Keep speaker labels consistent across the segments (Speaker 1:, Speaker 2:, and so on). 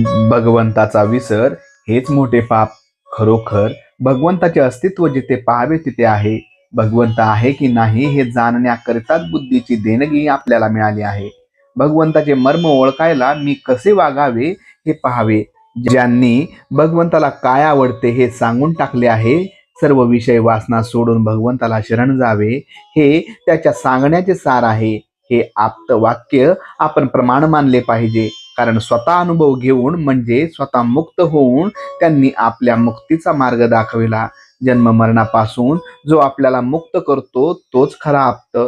Speaker 1: भगवंताचा विसर हेच मोठे पाप. खरोखर भगवंताचे अस्तित्व जिथे पाहावे तिथे आहे. भगवंत आहे की नाही हे जाणण्याकरिताच बुद्धीची देणगी आपल्याला मिळाली आहे. भगवंताचे मर्म ओळखायला मी कसे वागावे हे पाहावे. ज्यांनी भगवंताला काय आवडते हे सांगून टाकले आहे सर्व विषय वासना सोडून भगवंताला शरण जावे हे त्याच्या सांगण्याचे सार आहे. हे आप्त वाक्य आपण प्रमाण मानले पाहिजे. कारण स्वतः अनुभव घेऊन म्हणजे स्वतः मुक्त होऊन त्यांनी आपल्या मुक्तीचा मार्ग दाखविला. जन्म मरणापासून जो आपल्याला मुक्त करतो तोच खरा आप्त.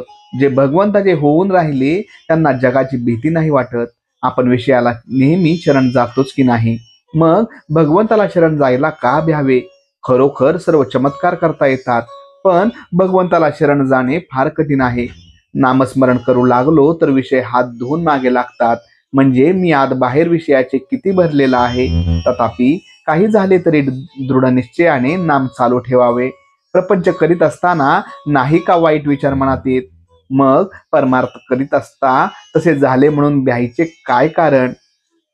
Speaker 1: जे भगवंताचे होऊन राहिले त्यांना जगाची भीती नाही वाटत. आपण विषयाला नेहमी शरण जातोच की नाही. मग भगवंताला शरण जायला का भ्यावे? खरोखर सर्व चमत्कार करता येतात. पण भगवंताला शरण जाणे फार कठीण आहे. नामस्मरण करू लागलो तर विषय हात धुवून मागे लागतात. म्हणजे मी आत बाहेर विषयाचे किती भरलेला आहे तथापि काही झाले तरी दृढ निश्चयाने नाम चालू ठेवावे. प्रपंच करीत असताना नाही का वाईट विचार मनात येत? मग परमार्थ करीत असता तसे झाले म्हणून भ्यायचे काय कारण?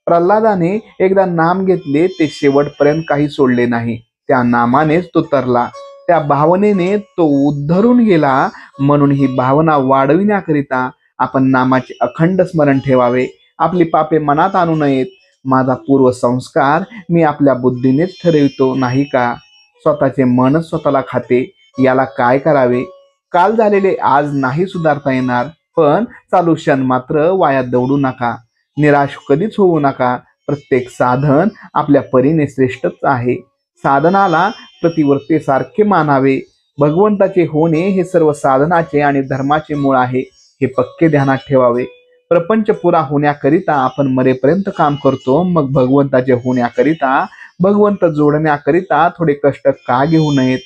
Speaker 1: प्रल्हादाने एकदा नाम घेतले ते शेवटपर्यंत काही सोडले नाही. त्या नामानेच तो तरला. त्या भावनेने तो उद्धरून गेला म्हणून ही भावना वाढविण्याकरिता आपण नामाचे अखंड स्मरण ठेवावे. आपली पापे मनात आणू नयेत. माझा पूर्व संस्कार मी आपल्या बुद्धीनेच ठरवितो नाही का? स्वतःचे मनच स्वतःला खाते. याला काय करावे? काल झालेले आज नाही सुधारता येणार. पण चालू क्षण मात्र वाया दौडू नका. निराश कधीच होऊ नका. प्रत्येक साधन आपल्या परीने श्रेष्ठच आहे. साधनाला प्रतिवर्तेसारखे मानावे. भगवंताचे होणे हे सर्व साधनाचे आणि धर्माचे मूळ आहे. हे पक्के ध्यानात ठेवावे. प्रपंच पुरा होण्याकरिता आपण मरेपर्यंत काम करतो. मग भगवंताचे होण्याकरिता भगवंत जोडण्याकरिता थोडे कष्ट का घेऊ नयेत?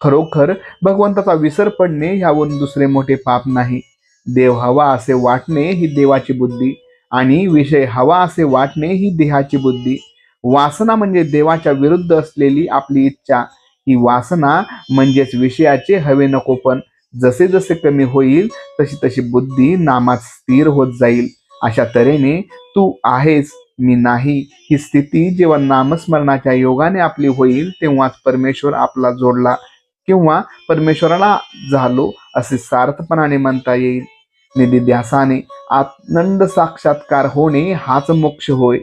Speaker 1: खरोखर भगवंताचा विसर पडणे ह्यावरून दुसरे मोठे पाप नाही. देव हवा असे वाटणे ही देवाची बुद्धी आणि विषय हवा असे वाटणे ही देहाची बुद्धी. वासना म्हणजे देवाच्या विरुद्ध असलेली आपली इच्छा. ही वासना म्हणजेच विषयाचे हवे नको पण जसे जसे कमी होईल तशी तशी बुद्धी नामात स्थिर होत जाईल. अशा तऱ्हेने तू आहेस मी नाही. ही स्थिती जेव्हा नामस्मरणाच्या योगाने आपली होईल तेव्हाच परमेश्वर आपला जोडला किंवा परमेश्वराला झालो असे सार्थपणाने म्हणता येईल. निधी ध्यासाने आनंद साक्षात्कार होणे हाच मोक्ष होय.